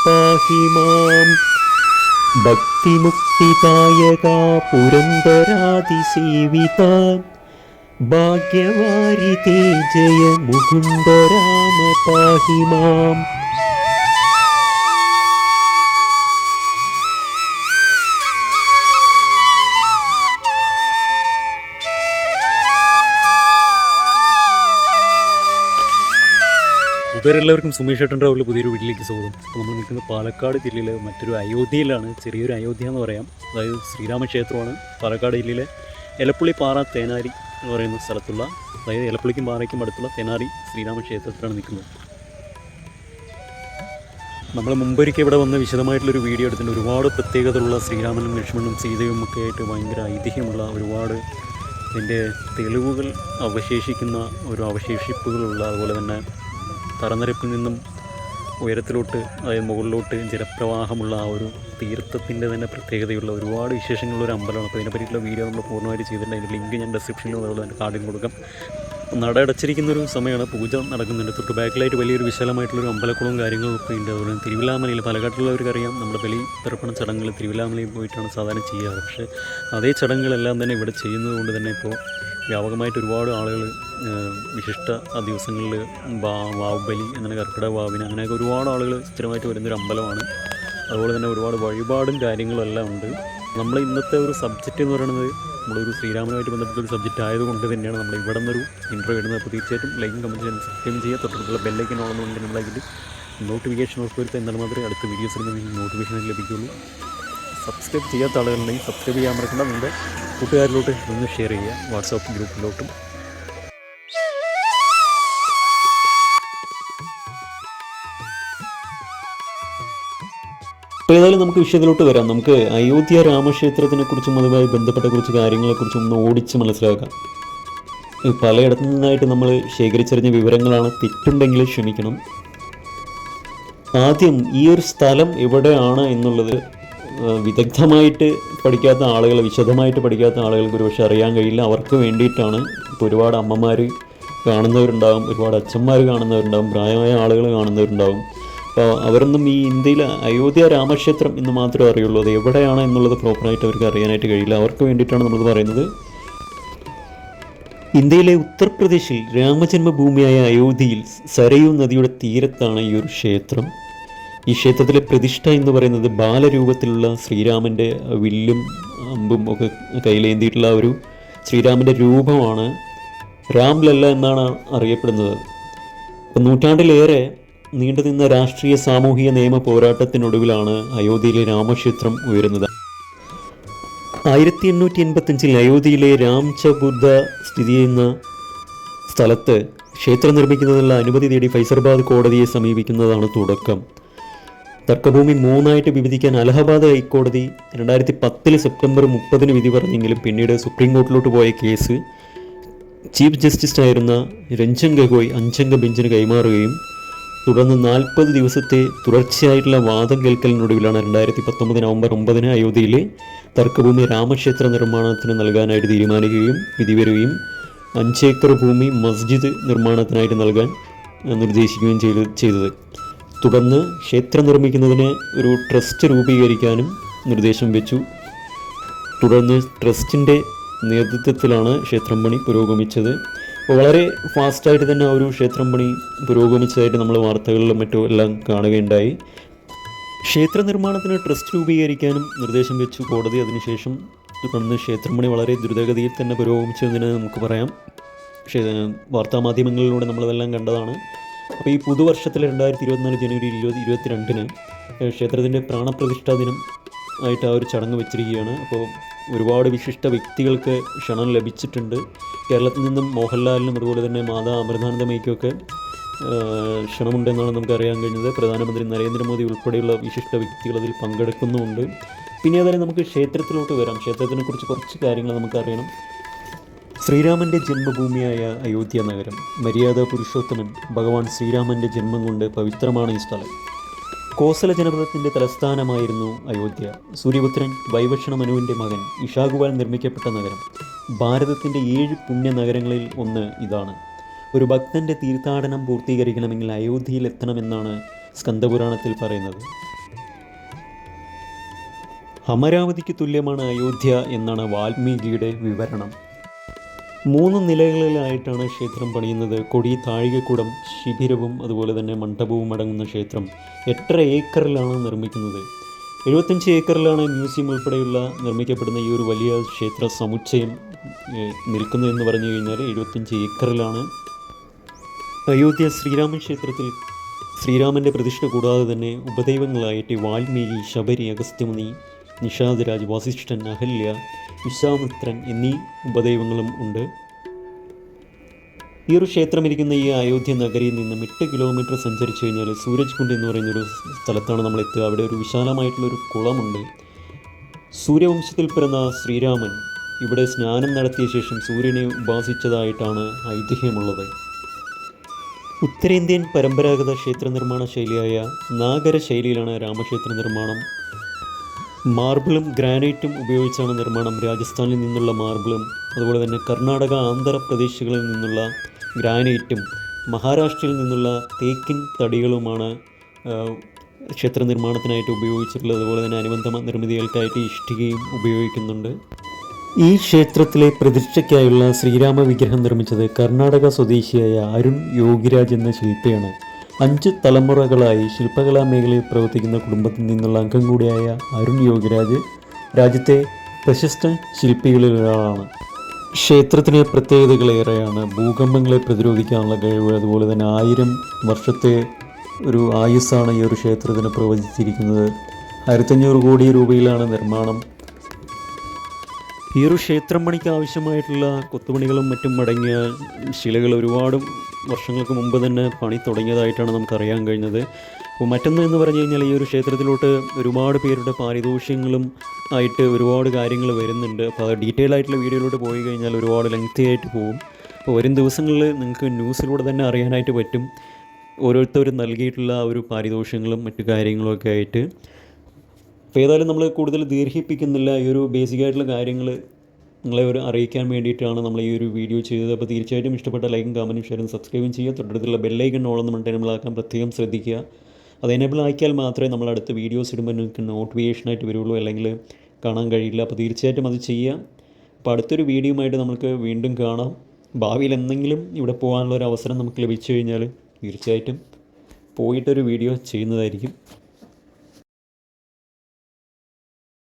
पाहि माम्। भक्तिमुक्तिदायका पुरन्दरादिसेविता भाग्यवारिते भाग्यवारि ते जय मुकुन्दराम पाहि माम्। മാം ഇവരെല്ലാവർക്കും സുമേഷ് ഏട്ടന്റെ അവരുടെ പുതിയൊരു വീട്ടിലേക്ക് സ്വാഗതം. നമ്മൾ നിൽക്കുന്നത് പാലക്കാട് ജില്ലയിലെ മറ്റൊരു അയോധ്യയിലാണ് ചെറിയൊരു അയോധ്യ എന്ന് പറയാം. അതായത് ശ്രീരാമക്ഷേത്രമാണ്. പാലക്കാട് ജില്ലയിലെ എലപ്പുള്ളി പാറ തേനാരി എന്ന് പറയുന്ന സ്ഥലത്തുള്ള അതായത് എലപ്പുള്ളിക്കും പാറയ്ക്കും അടുത്തുള്ള തേനാരി ശ്രീരാമക്ഷേത്രത്തിലാണ് നിൽക്കുന്നത്. നമ്മൾ മുമ്പൊരിക്കൽ ഇവിടെ വന്ന് വിശദമായിട്ടുള്ളൊരു വീഡിയോ എടുത്തിട്ടുണ്ട്. ഒരുപാട് പ്രത്യേകതയുള്ള ശ്രീരാമനും ലക്ഷ്മണനും സീതയും ഒക്കെ ആയിട്ട് ഭയങ്കര ഐതിഹ്യമുള്ള ഒരുപാട് ഇതിന്റെ തെളിവുകൾ അവശേഷിക്കുന്ന ഒരു അവശേഷിപ്പുകളുള്ള അതുപോലെ തന്നെ തറനിരപ്പിൽ നിന്നും ഉയരത്തിലോട്ട് അതായത് മുകളിലോട്ട് ജലപ്രവാഹമുള്ള ആ ഒരു തീർത്ഥത്തിന്റെ തന്നെ പ്രത്യേകതയുള്ള ഒരുപാട് വിശേഷങ്ങളുള്ള ഒരു അമ്പലമാണ്. അപ്പോൾ ഇതിനെപ്പറ്റിയിട്ടുള്ള വീഡിയോ നമ്മൾ പൂർണമായിട്ട് ചെയ്തിട്ടുണ്ട്. അതിന്റെ ലിങ്ക് ഞാൻ ഡിസ്ക്രിപ്ഷനിലും അതുപോലെ തന്നെ കാർഡിൽ കൊടുക്കാം. നട അടച്ചിരിക്കുന്ന ഒരു സമയമാണ് പൂജ നടക്കുന്നുണ്ട് തൊട്ട് ബാക്കിലായിട്ട് വലിയൊരു വിശാലമായിട്ടുള്ളൊരു അമ്പലക്കുളവും കാര്യങ്ങളും ഒക്കെ ഉണ്ട്. അതുപോലെ തന്നെ തിരുവിലാമലയിൽ പാലക്കാട്ടിലുള്ളവർക്കറിയാം നമ്മുടെ ബലി തർപ്പണ ചടങ്ങുകൾ തിരുവിലാമലയിൽ പോയിട്ടാണ് സാധാരണ ചെയ്യാറ്. പക്ഷേ അതേ ചടങ്ങുകളെല്ലാം തന്നെ ഇവിടെ ചെയ്യുന്നത് കൊണ്ട് തന്നെ ഇപ്പോൾ വ്യാപകമായിട്ട് ഒരുപാട് ആളുകൾ വിശിഷ്ട ദിവസങ്ങളിൽ വാവുബലി അങ്ങനെ കർക്കിടക വാവിന് അങ്ങനെയൊക്കെ ഒരുപാട് ആളുകൾ സ്ഥിരമായിട്ട് വരുന്നൊരു അമ്പലമാണ്. അതുപോലെ തന്നെ ഒരുപാട് വഴിപാടും കാര്യങ്ങളും എല്ലാം ഉണ്ട്. നമ്മൾ ഇന്നത്തെ ഒരു സബ്ജക്റ്റ് എന്ന് പറയുന്നത് നമ്മളൊരു ശ്രീരാമനുമായിട്ട് ബന്ധപ്പെട്ട ഒരു സബ്ജക്റ്റ് ആയതുകൊണ്ട് തന്നെയാണ് നമ്മൾ ഇവിടെ നിന്നൊരു ഇന്റർവ്യൂ ഇടുന്നത്. അപ്പോൾ തീർച്ചയായിട്ടും ലൈക്കും കമന്റ് സബ്സ്ക്രൈബ് ചെയ്യുക. തൊട്ടടുത്തുള്ള ബെല്ലൈക്കൻ ഓണമെന്നുണ്ട് നമ്മളതിൽ നോട്ടിഫിക്കേഷൻ ഉറപ്പുവരുത്തുക എന്നാൽ മാത്രമേ അടുത്ത വീഡിയോസിൽ നിന്ന് നോട്ടിഫിക്കേഷൻ ലഭിക്കുകയുള്ളൂ സബ്സ്ക്രൈബ് ചെയ്യാത്ത ആളുകളുണ്ടെങ്കിൽ സബ്സ്ക്രൈബ് ചെയ്യാൻ മറക്കേണ്ട. നിങ്ങളുടെ കൂട്ടുകാരിലോട്ട് ഒന്ന് ഷെയർ ചെയ്യുക. വാട്സാപ്പ് ഗ്രൂപ്പിലോട്ടും അപ്പോൾ ഏതായാലും നമുക്ക് വിഷയത്തിലോട്ട് വരാം. നമുക്ക് അയോധ്യ രാമക്ഷേത്രത്തിനെ കുറിച്ചും അതുമായി ബന്ധപ്പെട്ട കുറച്ച് കാര്യങ്ങളെക്കുറിച്ചും ഒന്ന് ഓടിച്ച് മനസ്സിലാക്കാം. പലയിടത്തു നിന്നായിട്ട് നമ്മൾ ശേഖരിച്ചറിഞ്ഞ വിവരങ്ങളാണ്. തെറ്റുണ്ടെങ്കിൽ ക്ഷമിക്കണം. ആദ്യം ഈ ഒരു സ്ഥലം എവിടെയാണ് എന്നുള്ളത് വിദഗ്ധമായിട്ട് പഠിക്കാത്ത ആളുകൾ വിശദമായിട്ട് പഠിക്കാത്ത ആളുകൾക്ക് ഒരുപക്ഷെ അറിയാൻ കഴിയില്ല. അവർക്ക് വേണ്ടിയിട്ടാണ് ഇപ്പോൾ ഒരുപാട് അമ്മമാർ കാണുന്നവരുണ്ടാകും ഒരുപാട് അച്ഛന്മാർ കാണുന്നവരുണ്ടാകും പ്രായമായ ആളുകൾ കാണുന്നവരുണ്ടാകും അപ്പോൾ അവരൊന്നും ഈ ഇന്ത്യയിലെ അയോധ്യ രാമക്ഷേത്രം എന്ന് മാത്രമേ അറിയുള്ളൂ. അത് എവിടെയാണ് എന്നുള്ളത് പ്രോപ്പറായിട്ട് അവർക്ക് അറിയാനായിട്ട് കഴിയില്ല. അവർക്ക് വേണ്ടിയിട്ടാണ് നമ്മൾ പറയുന്നത്. ഇന്ത്യയിലെ ഉത്തർപ്രദേശിൽ രാമജന്മഭൂമിയായ അയോധ്യയിൽ സരയൂ നദിയുടെ തീരത്താണ് ഈ ഒരു ക്ഷേത്രം. ഈ ക്ഷേത്രത്തിലെ പ്രതിഷ്ഠ എന്ന് പറയുന്നത് ബാലരൂപത്തിലുള്ള ശ്രീരാമന്റെ വില്ലും അമ്പും ഒക്കെ കയ്യിലേന്തിയിട്ടുള്ള ഒരു ശ്രീരാമന്റെ രൂപമാണ് രാംലല്ല എന്നാണ് അറിയപ്പെടുന്നത്. ഇപ്പം നൂറ്റാണ്ടിലേറെ നീണ്ടുനിന്ന രാഷ്ട്രീയ സാമൂഹിക നിയമ പോരാട്ടത്തിനൊടുവിലാണ് അയോധ്യയിലെ രാമക്ഷേത്രം ഉയരുന്നത്. ആയിരത്തി എണ്ണൂറ്റി എൺപത്തഞ്ചിൽ അയോധ്യയിലെ രാംചബുദ്ധ സ്ഥിതി ചെയ്യുന്ന സ്ഥലത്ത് ക്ഷേത്രം നിർമ്മിക്കുന്നതിനുള്ള അനുമതി തേടി ഫൈസർബാദ് കോടതിയെ സമീപിക്കുന്നതാണ് തുടക്കം. തർക്കഭൂമി മൂന്നായിട്ട് വിഭജിക്കാൻ അലഹബാദ് ഹൈക്കോടതി രണ്ടായിരത്തി പത്തിൽ സെപ്റ്റംബർ മുപ്പതിന് വിധി പറഞ്ഞെങ്കിലും പിന്നീട് സുപ്രീം കോർട്ടിലോട്ട് പോയ കേസ് ചീഫ് ജസ്റ്റിസ് ആയിരുന്ന രഞ്ജൻ ഗഗോയ് അഞ്ചംഗ ബെഞ്ചിന് കൈമാറുകയും തുടർന്ന് നാൽപ്പത് ദിവസത്തെ തുടർച്ചയായിട്ടുള്ള വാദം കേൾക്കലിനൊടുവിലാണ് രണ്ടായിരത്തി പത്തൊമ്പത് നവംബർ ഒമ്പതിന് അയോധ്യയിലെ തർക്കഭൂമി രാമക്ഷേത്ര നിർമ്മാണത്തിന് നൽകാനായിട്ട് തീരുമാനിക്കുകയും വിധി വരികയും അഞ്ചേക്കർ ഭൂമി മസ്ജിദ് നിർമ്മാണത്തിനായിട്ട് നൽകാൻ നിർദ്ദേശിക്കുകയും ചെയ്ത് ചെയ്തത്. തുടർന്ന് ക്ഷേത്രം നിർമ്മിക്കുന്നതിന് ഒരു ട്രസ്റ്റ് രൂപീകരിക്കാനും നിർദ്ദേശം വെച്ചു. തുടർന്ന് ട്രസ്റ്റിന്റെ നേതൃത്വത്തിലാണ് ക്ഷേത്രം പണി പുരോഗമിച്ചത്. വളരെ ഫാസ്റ്റായിട്ട് തന്നെ ആ ഒരു ക്ഷേത്രം പണി പുരോഗമിച്ചതായിട്ട് നമ്മൾ വാർത്തകളിലും മറ്റും എല്ലാം കാണുകയുണ്ടായി. ക്ഷേത്ര നിർമ്മാണത്തിന് ട്രസ്റ്റ് രൂപീകരിക്കാനും നിർദ്ദേശം വെച്ചു കോടതി. അതിനുശേഷം തുടർന്ന് ക്ഷേത്രം പണി വളരെ ദ്രുതഗതിയിൽ തന്നെ പുരോഗമിച്ചതിന് നമുക്ക് പറയാം. വാർത്താമാധ്യമങ്ങളിലൂടെ നമ്മളതെല്ലാം കണ്ടതാണ്. അപ്പോൾ ഈ പുതുവർഷത്തിൽ രണ്ടായിരത്തി ഇരുപത്തിനാല് ജനുവരി ഇരുപത് ഇരുപത്തിരണ്ടിന് ക്ഷേത്രത്തിന്റെ പ്രാണപ്രതിഷ്ഠാ ദിനം ആയിട്ട് ആ ഒരു ചടങ്ങ് വെച്ചിരിക്കുകയാണ്. അപ്പോൾ ഒരുപാട് വിശിഷ്ട വ്യക്തികൾക്ക് ക്ഷണം ലഭിച്ചിട്ടുണ്ട്. കേരളത്തിൽ നിന്നും മോഹൻലാലിനും അതുപോലെ തന്നെ മാതാ അമൃതാനന്ദമയ്ക്കൊക്കെ ഏഹ്, ക്ഷണമുണ്ടെന്നാണ് നമുക്ക് അറിയാൻ കഴിഞ്ഞത്. പ്രധാനമന്ത്രി നരേന്ദ്രമോദി ഉൾപ്പെടെയുള്ള വിശിഷ്ട വ്യക്തികൾ അതിൽ പങ്കെടുക്കുന്നുമുണ്ട്. പിന്നെ അതുപോലെ നമുക്ക് ക്ഷേത്രത്തിലോട്ട് വരാം. ക്ഷേത്രത്തിനെക്കുറിച്ച് കുറച്ച് കാര്യങ്ങൾ നമുക്കറിയണം ശ്രീരാമന്റെ ജന്മഭൂമിയായ അയോധ്യ നഗരം മര്യാദ പുരുഷോത്തമൻ ഭഗവാൻ ശ്രീരാമന്റെ ജന്മം കൊണ്ട് പവിത്രമാണ് ഈ സ്ഥലം. കോസല ജനപദത്തിന്റെ തലസ്ഥാനമായിരുന്നു അയോധ്യ. സൂര്യപുത്രൻ വൈവക്ഷണ മനുവിന്റെ മകൻ ഇഷാഗുവാൽ നിർമ്മിക്കപ്പെട്ട നഗരം ഭാരതത്തിന്റെ ഏഴ് പുണ്യ നഗരങ്ങളിൽ ഒന്ന് ഇതാണ്. ഒരു ഭക്തന്റെ തീർത്ഥാടനം പൂർത്തീകരിക്കണമെങ്കിൽ അയോധ്യയിൽ എത്തണമെന്നാണ് സ്കന്ദപുരാണത്തിൽ പറയുന്നത്. അമരാവതിക്ക് തുല്യമാണ് അയോധ്യ എന്നാണ് വാൽമീകിയുടെ വിവരണം. മൂന്ന് നിലകളിലായിട്ടാണ് ക്ഷേത്രം പണിയുന്നത്. കൊടി താഴികക്കുടം ശിബിരവും അതുപോലെ തന്നെ മണ്ഡപവും അടങ്ങുന്ന ക്ഷേത്രം എട്ടര ഏക്കറിലാണ് നിർമ്മിക്കുന്നത്. എഴുപത്തഞ്ച് ഏക്കറിലാണ് മ്യൂസിയം ഉൾപ്പെടെയുള്ള നിർമ്മിക്കപ്പെടുന്ന ഈ ഒരു വലിയ ക്ഷേത്ര സമുച്ചയം നിൽക്കുന്നതെന്ന് പറഞ്ഞു കഴിഞ്ഞാൽ എഴുപത്തഞ്ച് ഏക്കറിലാണ്. അയോധ്യ ശ്രീരാമൻ ക്ഷേത്രത്തിൽ ശ്രീരാമന്റെ പ്രതിഷ്ഠ കൂടാതെ തന്നെ ഉപദൈവങ്ങളായിട്ട് വാൽമീകി ശബരി അഗസ്ത്യമുനി നിഷാദരാജ് വസിഷ്ഠൻ അഹല്യ വിശ്വാമിത്രൻ എന്നീ ഉപദൈവങ്ങളും ഉണ്ട്. ഈ ഒരു ക്ഷേത്രമിരിക്കുന്ന ഈ അയോധ്യ നഗരിയിൽ നിന്നും എട്ട് കിലോമീറ്റർ സഞ്ചരിച്ചു കഴിഞ്ഞാൽ സൂരജ് കുണ്ട് എന്ന് പറയുന്നൊരു സ്ഥലത്താണ് നമ്മൾ എത്തുക. അവിടെ ഒരു വിശാലമായിട്ടുള്ളൊരു കുളമുണ്ട്. സൂര്യവംശത്തിൽ പിറന്ന ശ്രീരാമൻ ഇവിടെ സ്നാനം നടത്തിയ ശേഷം സൂര്യനെ ഉപാസിച്ചതായിട്ടാണ് ഐതിഹ്യമുള്ളത്. ഉത്തരേന്ത്യൻ പരമ്പരാഗത ക്ഷേത്ര നിർമ്മാണ ശൈലിയായ നാഗര ശൈലിയിലാണ് രാമക്ഷേത്ര നിർമ്മാണം മാർബിളും ഗ്രാനൈറ്റും ഉപയോഗിച്ചാണ് നിർമ്മാണം. രാജസ്ഥാനിൽ നിന്നുള്ള മാർബിളും അതുപോലെ തന്നെ കർണാടക ആന്ധ്രാപ്രദേശുകളിൽ നിന്നുള്ള ഗ്രാനൈറ്റും മഹാരാഷ്ട്രയിൽ നിന്നുള്ള തേക്കിൻ തടികളുമാണ് ക്ഷേത്ര നിർമ്മാണത്തിനായിട്ട് ഉപയോഗിച്ചിട്ടുള്ളത്. അതുപോലെ തന്നെ അനുബന്ധ നിർമ്മിതികൾക്കായിട്ട് ഇഷ്ടികയും ഉപയോഗിക്കുന്നുണ്ട്. ഈ ക്ഷേത്രത്തിലെ പ്രതിഷ്ഠയ്ക്കായുള്ള ശ്രീരാമ വിഗ്രഹം നിർമ്മിച്ചത് കർണാടക സ്വദേശിയായ അരുൺ യോഗിരാജ് എന്ന ശില്പിയാണ്. അഞ്ച് തലമുറകളായി ശില്പകലാ മേഖലയിൽ പ്രവർത്തിക്കുന്ന കുടുംബത്തിൽ നിന്നുള്ള അംഗം കൂടിയായ അരുൺ യോഗരാജ് രാജ്യത്തെ പ്രശസ്ത ശില്പികളിൽ ഒരാളാണ് ക്ഷേത്രത്തിന് പ്രത്യേകതകളേറെയാണ് ഭൂകമ്പങ്ങളെ പ്രതിരോധിക്കാനുള്ള കഴിവ് അതുപോലെ തന്നെ ആയിരം വർഷത്തെ ഒരു ആയുസ്സാണ് ഈ ഒരു ക്ഷേത്രത്തിന് പ്രവചിച്ചിരിക്കുന്നത്. ആയിരത്തഞ്ഞൂറ് കോടി രൂപയിലാണ് നിർമ്മാണം. ഈ ഒരു ക്ഷേത്രം പണിക്ക് ആവശ്യമായിട്ടുള്ള കൊത്തുപണികളും മറ്റും അടങ്ങിയ ശിലകൾ ഒരുപാട് വർഷങ്ങൾക്ക് മുമ്പ് തന്നെ പണി തുടങ്ങിയതായിട്ടാണ് നമുക്കറിയാൻ കഴിഞ്ഞത്. അപ്പോൾ മറ്റൊന്ന് എന്ന് പറഞ്ഞു കഴിഞ്ഞാൽ ഈ ഒരു ക്ഷേത്രത്തിലോട്ട് ഒരുപാട് പേരുടെ പാരിതോഷ്യങ്ങളും ആയിട്ട് ഒരുപാട് കാര്യങ്ങൾ വരുന്നുണ്ട്. അപ്പോൾ അത് ഡീറ്റെയിൽ ആയിട്ടുള്ള വീഡിയോയിലോട്ട് പോയി കഴിഞ്ഞാൽ ഒരുപാട് ലെങ്തി ആയിട്ട് പോകും. അപ്പോൾ വരും ദിവസങ്ങളിൽ നിങ്ങൾക്ക് ന്യൂസിലൂടെ തന്നെ അറിയാനായിട്ട് പറ്റും. ഓരോരുത്തരും നൽകിയിട്ടുള്ള ഒരു പാരിതോഷ്യങ്ങളും മറ്റു കാര്യങ്ങളും ഒക്കെ ആയിട്ട്. അപ്പോൾ ഏതായാലും നമ്മൾ കൂടുതൽ ദീർഘിപ്പിക്കുന്നില്ല ഈ ഒരു ബേസിക് ആയിട്ടുള്ള കാര്യങ്ങൾ നിങ്ങളെ ഒരു അറിയിക്കാൻ വേണ്ടിയിട്ടാണ് നമ്മൾ ഈ ഒരു വീഡിയോ ചെയ്തത്. അപ്പോൾ തീർച്ചയായിട്ടും ഇഷ്ടപ്പെട്ട ലൈക്കും കമന്റും ഷെയറും സബ്സ്ക്രൈബും ചെയ്യുക. തൊട്ടടുത്തുള്ള ബെല്ലൈക്കൺ ഓളം നമ്മൾ ആക്കാൻ പ്രത്യേകം ശ്രദ്ധിക്കുക. അത് എനേബിൾ ആക്കിയാൽ മാത്രമേ നമ്മൾ അടുത്ത വീഡിയോസ് ഇടുമ്പോൾ നിങ്ങൾക്ക് നോട്ടിഫിക്കേഷനായിട്ട് വരുള്ളൂ. അല്ലെങ്കിൽ കാണാൻ കഴിയില്ല. അപ്പോൾ തീർച്ചയായിട്ടും അത് ചെയ്യുക. അപ്പോൾ അടുത്തൊരു വീഡിയോയുമായിട്ട് നമുക്ക് വീണ്ടും കാണാം. ഭാവിയിൽ എന്തെങ്കിലും ഇവിടെ പോകാനുള്ള ഒരു അവസരം നമുക്ക് ലഭിച്ചു കഴിഞ്ഞാൽ തീർച്ചയായിട്ടും പോയിട്ടൊരു വീഡിയോ ചെയ്യുന്നതായിരിക്കും.